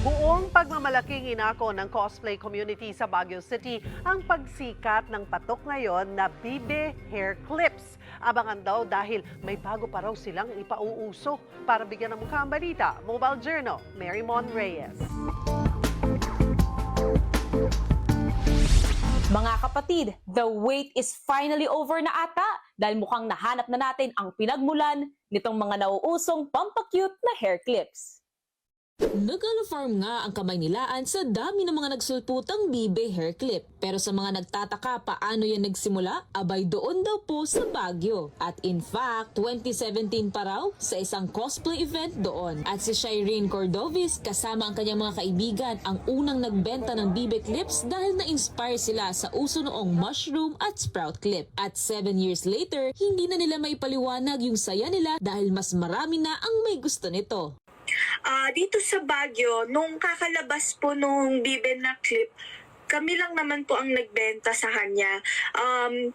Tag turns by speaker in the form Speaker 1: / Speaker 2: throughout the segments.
Speaker 1: Buong pagmamalaking inako ng cosplay community sa Baguio City ang pagsikat ng patok ngayon na Bibe Hair Clips. Abangan daw dahil may bago pa raw silang ipauuso. Para bigyan ng mukha ang balita, Mobile Journal, Mary Mon Reyes.
Speaker 2: Mga kapatid, the wait is finally over na ata dahil mukhang nahanap na natin ang pinagmulan nitong mga nauusong pampakyut na hair clips.
Speaker 3: Nag-alarm nga ang kamay nilaan sa dami ng mga nagsulputang bibe hair clip. Pero sa mga nagtataka paano yan nagsimula, abay doon daw po sa Baguio. At in fact, 2017 pa raw sa isang cosplay event doon. At si Shireen Cordovis kasama ang kanyang mga kaibigan ang unang nagbenta ng bibe clips dahil na-inspire sila sa uso noong mushroom at sprout clip. At 7 years later, hindi na nila maipaliwanag yung saya nila dahil mas marami na ang may gusto nito.
Speaker 4: Ah, dito sa Baguio, nung kakalabas po nung Bibe na clip, kami lang naman po ang nagbenta sa kanya. Um,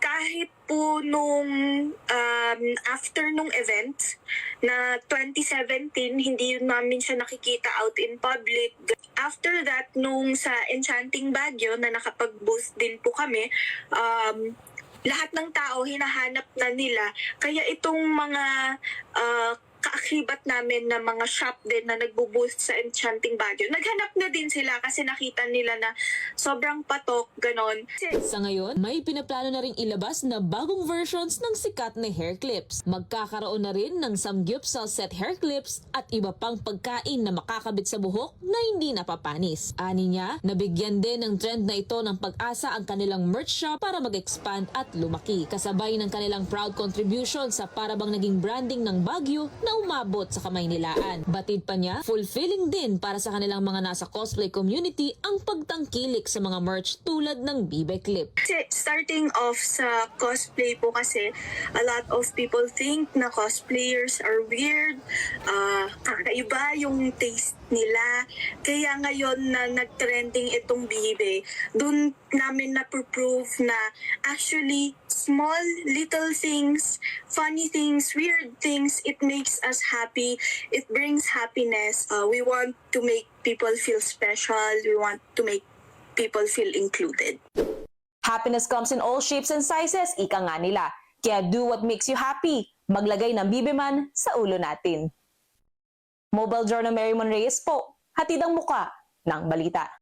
Speaker 4: kahit po nung um, after nung event na 2017, hindi yun namin siya nakikita out in public. After that, nung sa Enchanting Baguio na nakapag-boost din po kami, um, lahat ng tao hinahanap na nila. Kaya itong mga ah, kaakibat namin na mga shop din na nagbo-boost sa Enchanting Baguio. Naghanap na din sila kasi nakita nila na sobrang patok, ganon.
Speaker 3: Sa ngayon, may pinaplano na ring ilabas na bagong versions ng sikat na hair clips. Magkakaroon na rin ng samgyupsal set hair clips at iba pang pagkain na makakabit sa buhok na hindi napapanis. Ani niya, nabigyan din ng trend na ito ng pag-asa ang kanilang merch shop para mag-expand at lumaki. Kasabay ng kanilang proud contribution sa parabang naging branding ng Baguio na umabot sa kamay nilaan. Batid pa niya, fulfilling din para sa kanilang mga nasa cosplay community ang pagtangkilik sa mga merch tulad ng Bibe Clip.
Speaker 4: Starting off sa cosplay po kasi, a lot of people think na cosplayers are weird, uh, kakaiba yung taste nila. Kaya ngayon na nag-trending itong bibe, dun namin na-prove na actually small little things, funny things, weird things, it makes us happy. It brings happiness. Uh, we want to make people feel special. We want to make people feel included.
Speaker 2: Happiness comes in all shapes and sizes, ika nga nila. Kaya do what makes you happy. Maglagay ng bibiman sa ulo natin. Mobile Journal Mary Mon Reyes po, hatid ang muka ng balita.